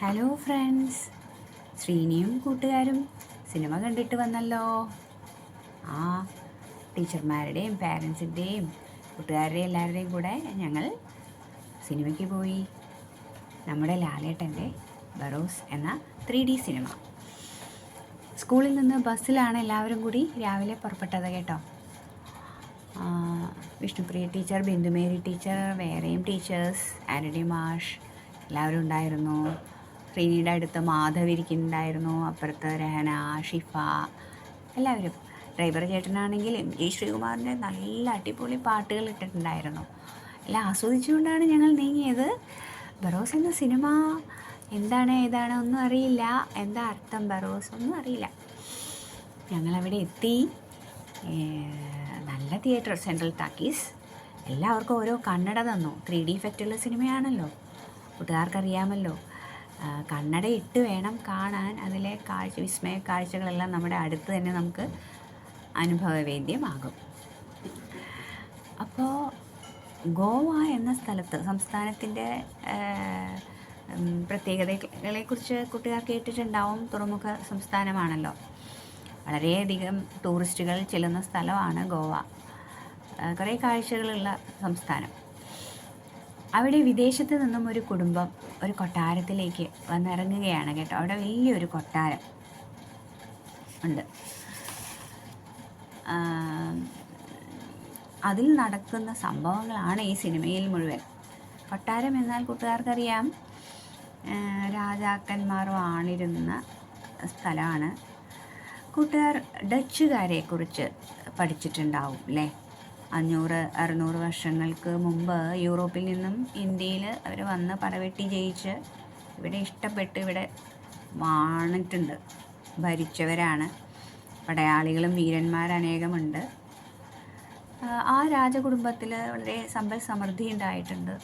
Hello friends ശ്രീനിയും കൂട്ടുകാരും cinema കണ്ടിട്ട് വന്നല്ലോ. ആ ടീച്ചർമാരുടെയും പാരൻസിന്റെയും കൂട്ടുകാരുടെയും എല്ലാവരുടെയും കൂടെ ഞങ്ങൾ സിനിമയ്ക്ക് പോയി. നമ്മുടെ ലാലേട്ടന്റെ ബറോസ് എന്ന ത്രീ ഡി സിനിമ. സ്കൂളിൽ നിന്ന് ബസ്സിലാണ് എല്ലാവരും കൂടി രാവിലെ പുറപ്പെട്ടത് കേട്ടോ. വിഷ്ണുപ്രിയ ടീച്ചർ ബിന്ദുമേരി ടീച്ചർ വേറെയും ടീച്ചേഴ്സ് ആന്റണി മാഷ് എല്ലാവരും ഉണ്ടായിരുന്നു. ശ്രീനിയുടെ അടുത്ത് മാധവ് ഇരിക്കുന്നുണ്ടായിരുന്നു അപ്പുറത്ത് രഹന ഷിഫ എല്ലാവരും. ഡ്രൈവർ ചേട്ടനാണെങ്കിൽ എം ജി ശ്രീകുമാറിന്റെ നല്ല അടിപൊളി പാട്ടുകൾ ഇട്ടിട്ടുണ്ടായിരുന്നു. എല്ലാം ആസ്വദിച്ചുകൊണ്ടാണ് ഞങ്ങൾ നീങ്ങിയത്. ബറോസ് എന്ന സിനിമ എന്താണ് ഏതാണ് ഒന്നും അറിയില്ല. എന്താ അർത്ഥം ബറോസ് ഒന്നും അറിയില്ല. ഞങ്ങളവിടെ എത്തി. നല്ല തിയേറ്റർ സെൻട്രൽ ടാക്കീസ്. എല്ലാവർക്കും ഓരോ കണ്ണട തന്നു. ത്രീ ഡി ഇഫക്റ്റുള്ള സിനിമയാണല്ലോ. കൂട്ടുകാർക്കറിയാമല്ലോ. കണ്ണട ഇട്ട് വേണം കാണാൻ. അതിലെ കാഴ്ച വിസ്മയ കാഴ്ചകളെല്ലാം നമ്മുടെ അടുത്ത് തന്നെ നമുക്ക് അനുഭവവേദ്യമാകും. അപ്പോൾ ഗോവ എന്ന സ്ഥലത്ത് സംസ്ഥാനത്തിന്റെ പ്രത്യേകതകളെക്കുറിച്ച് കൂട്ടുകാർ കേട്ടിട്ടുണ്ടാവും. തുറമുഖ സംസ്ഥാനമാണല്ലോ. വളരെയധികം ടൂറിസ്റ്റുകൾ ചെല്ലുന്ന സ്ഥലമാണ് ഗോവ. കുറേ കാഴ്ചകളുള്ള സംസ്ഥാനം. അവിടെ വിദേശത്ത് നിന്നും ഒരു കുടുംബം ഒരു കൊട്ടാരത്തിലേക്ക് വന്നിറങ്ങുകയാണ് കേട്ടോ. അവിടെ വലിയൊരു കൊട്ടാരം ഉണ്ട്. അതിൽ നടക്കുന്ന സംഭവങ്ങളാണ് ഈ സിനിമയിൽ മുഴുവൻ. കൊട്ടാരം എന്നാൽ കൂട്ടുകാർക്കറിയാം. രാജാക്കന്മാർ വാണിരുന്ന സ്ഥലമാണ്. കൂട്ടുകാർ ഡച്ചുകാരെക്കുറിച്ച് പഠിച്ചിട്ടുണ്ടാവും അല്ലേ? അഞ്ഞൂറ് അറുന്നൂറ് വർഷങ്ങൾക്ക് മുമ്പ് യൂറോപ്പിൽ നിന്നും ഇന്ത്യയിൽ അവർ വന്ന് പടവെട്ടി ജയിച്ച് ഇവിടെ ഇഷ്ടപ്പെട്ട് ഇവിടെ വാണിട്ടുണ്ട്. ഭരിച്ചവരാണ്. പടയാളികളും വീരന്മാരനേകമുണ്ട് ആ, രാജകുടുംബത്തിൽ വളരെ സമ്പൽ സമൃദ്ധി ഉണ്ടായിട്ടുണ്ട്.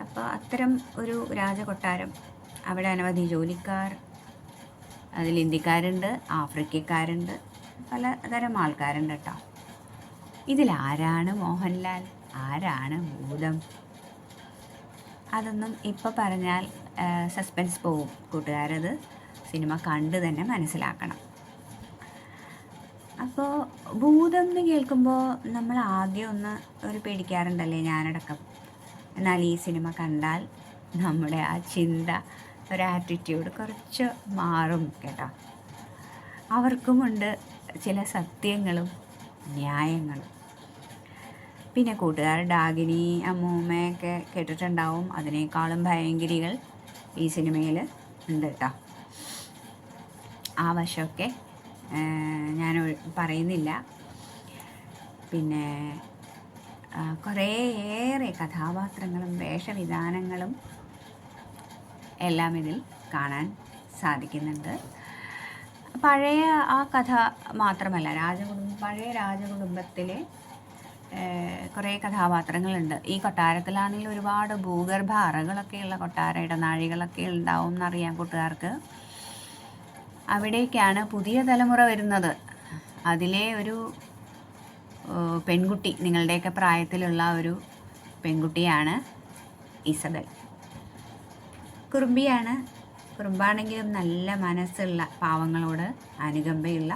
അപ്പോൾ അത്തരം ഒരു രാജകൊട്ടാരം അവിടെ അനവധി ജോലിക്കാർ അതിൽ ഇന്ത്യക്കാരുണ്ട് ആഫ്രിക്കക്കാരുണ്ട് പലതരം ആൾക്കാരുണ്ട് കേട്ടോ. ഇതിലാരാണ് മോഹൻലാൽ? ആരാണ് ഭൂതം? അതൊന്നും ഇപ്പോൾ പറഞ്ഞാൽ സസ്പെൻസ് പോവും. കൂട്ടുകാരത് സിനിമ കണ്ട് തന്നെ മനസ്സിലാക്കണം. അപ്പോൾ ഭൂതം എന്ന് കേൾക്കുമ്പോൾ നമ്മൾ ആദ്യം ഒന്ന് ഒരു പേടിക്കാറുണ്ടല്ലേ ഞാനടക്കം? എന്നാൽ ഈ സിനിമ കണ്ടാൽ നമ്മുടെ ആ ചിന്ത ഒരു ആറ്റിറ്റ്യൂഡ് കുറച്ച് മാറും കേട്ടോ. അവർക്കുമുണ്ട് ചില സത്യങ്ങളും. ന്യായങ്ങളും പിന്നെ കൂട്ടുകാർ ഡാഗിനി അമ്മൂമ്മയൊക്കെ കേട്ടിട്ടുണ്ടാവും. അതിനേക്കാളും ഭയങ്കരികൾ ഈ സിനിമയിൽ ഉണ്ട് കേട്ടോ ആ വശമൊക്കെ ഞാൻ പറയുന്നില്ല. പിന്നെ കുറേയേറെ കഥാപാത്രങ്ങളും വേഷവിധാനങ്ങളും എല്ലാം ഇതിൽ കാണാൻ സാധിക്കുന്നുണ്ട്. പഴയ ആ കഥ മാത്രമല്ല രാജകുടുംബം പഴയ രാജകുടുംബത്തിലെ കുറേ കഥാപാത്രങ്ങളുണ്ട്. ഈ കൊട്ടാരത്തിലാണെങ്കിൽ ഒരുപാട് ഭൂഗർഭ അറകളൊക്കെയുള്ള കൊട്ടാര ഇടനാഴികളൊക്കെ ഉണ്ടാവും എന്നറിയാം കൂട്ടുകാർക്ക്. അവിടേക്കാണ് പുതിയ തലമുറ വരുന്നത്. അതിലെ ഒരു പെൺകുട്ടി നിങ്ങളുടെയൊക്കെ പ്രായത്തിലുള്ള ഒരു പെൺകുട്ടിയാണ് ഇസബൽ. കുറുമ്പിയാണ്. കുറുമ്പാണെങ്കിലും നല്ല മനസ്സുള്ള പാവങ്ങളോട് അനുകമ്പയുള്ള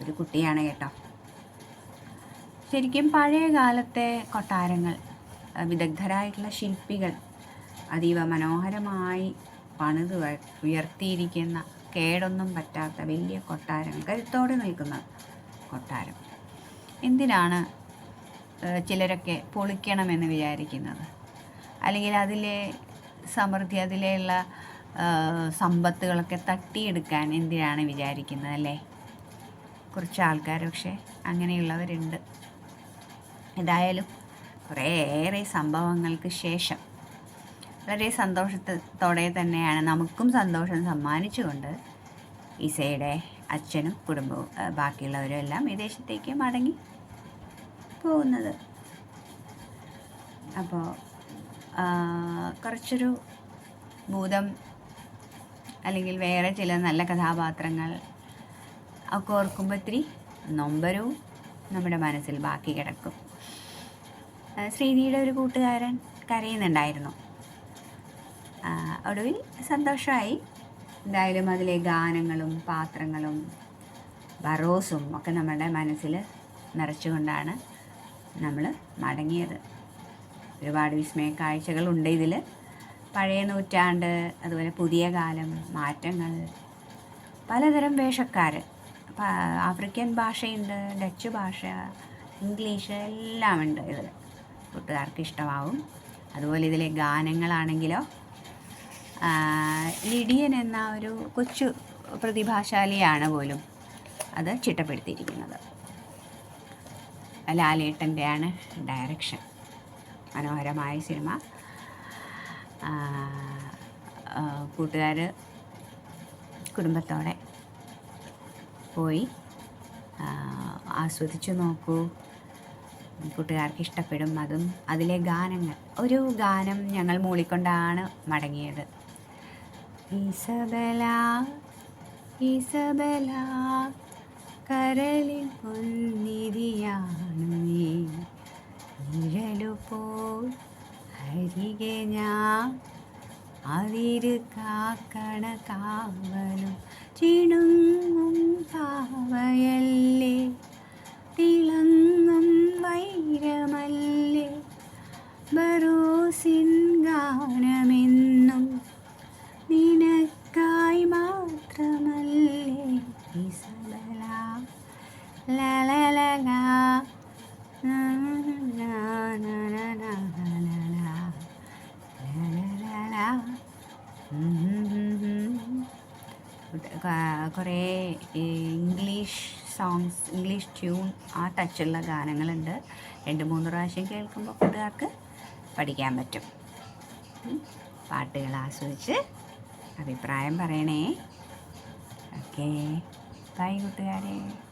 ഒരു കുട്ടിയാണ് കേട്ടോ. ശരിക്കും പഴയ കാലത്തെ കൊട്ടാരങ്ങൾ വിദഗ്ധരായിട്ടുള്ള ശില്പികൾ അതീവ മനോഹരമായി പണിത് ഉയർത്തിയിരിക്കുന്ന കേടൊന്നും പറ്റാത്ത വലിയ കൊട്ടാരം കരുത്തോടെ നിൽക്കുന്ന കൊട്ടാരം. എന്തിനാണ് ചിലരൊക്കെ പൊളിക്കണമെന്ന് വിചാരിക്കുന്നത്? അല്ലെങ്കിൽ അതിലെ സമൃദ്ധി അതിലെയുള്ള സമ്പത്തുകളൊക്കെ തട്ടിയെടുക്കാൻ എന്തിനാണ് വിചാരിക്കുന്നത് അല്ലേ? കുറച്ച് ആൾക്കാർ പക്ഷേ അങ്ങനെയുള്ളവരുണ്ട്. ഏതായാലും കുറേയേറെ സംഭവങ്ങൾക്ക് ശേഷം വളരെ സന്തോഷത്തോടെ തന്നെയാണ് നമുക്കും സന്തോഷം സമ്മാനിച്ചുകൊണ്ട് ഇസയുടെ അച്ഛനും കുടുംബവും ബാക്കിയുള്ളവരും എല്ലാം വിദേശത്തേക്ക് മടങ്ങി പോകുന്നത്. അപ്പോൾ കുറച്ചൊരു ഭൂതം അല്ലെങ്കിൽ വേറെ ചില നല്ല കഥാപാത്രങ്ങൾ ഒക്കെ ഓർക്കുമ്പോൾ ഇത്തിരി നൊമ്പരവും നമ്മുടെ മനസ്സിൽ ബാക്കി കിടക്കും. ശ്രീനിയുടെ ഒരു കൂട്ടുകാരൻ കരയുന്നുണ്ടായിരുന്നു. ഒടുവിൽ സന്തോഷമായി എന്തായാലും അതിലെ ഗാനങ്ങളും പാത്രങ്ങളും ബറോസും ഒക്കെ നമ്മുടെ മനസ്സിൽ നിറച്ചുകൊണ്ടാണ് നമ്മൾ മടങ്ങിയത്. ഒരുപാട് വിസ്മയ കാഴ്ചകളുണ്ട് ഇതിൽ പഴയ നൂറ്റാണ്ട് അതുപോലെ പുതിയ കാലം മാറ്റങ്ങൾ പലതരം വേഷക്കാർ ആഫ്രിക്കൻ ഭാഷയുണ്ട് ഡച്ച് ഭാഷ ഇംഗ്ലീഷ് എല്ലാം ഉണ്ട് ഇതിൽ കൂട്ടുകാർക്ക് ഇഷ്ടമാവും. അതുപോലെ ഇതിലെ ഗാനങ്ങളാണെങ്കിലോ ലിഡിയൻ എന്ന ഒരു കൊച്ചു പ്രതിഭാശാലിയാണ് പോലും അത് ചിട്ടപ്പെടുത്തിയിരിക്കുന്നത്. ലാലേട്ടന്റെയാണ് ഡയറക്ഷൻ. മനോഹരമായ സിനിമ. കൂട്ടുകാർ കുടുംബത്തോടെ പോയി. ആസ്വദിച്ചു നോക്കൂ. കൂട്ടുകാർക്ക് ഇഷ്ടപ്പെടും അതും. അതിലെ ഗാനങ്ങൾ ഒരു ഗാനം ഞങ്ങൾ മൂളിക്കൊണ്ടാണ് മടങ്ങിയത്. ഇസബല ഇസബല കരളിൽ പൊന്നിരിയാണ് നീ. അരികെ ഞാൻ അതിരു കാക്കണ കാവലും ചിണുങ്ങും പാവയല്ലേ തിളങ്ങും വൈരമല്ലേ? ബറോസിൻ ഗാനമെന്നും നിനക്കായി മാത്രമല്ലേ? ഇസബല ലലലല കുറേ ഇംഗ്ലീഷ് സോങ്സ് ഇംഗ്ലീഷ് ട്യൂൺ ആ ടച്ചുള്ള ഗാനങ്ങളുണ്ട്. രണ്ട് മൂന്ന് പ്രാവശ്യം കേൾക്കുമ്പോൾ കൂട്ടുകാർക്ക് പഠിക്കാൻ പറ്റും. പാട്ടുകൾ ആസ്വദിച്ച് അഭിപ്രായം പറയണേ. ഓക്കേ. ബൈ കൂട്ടുകാരെ.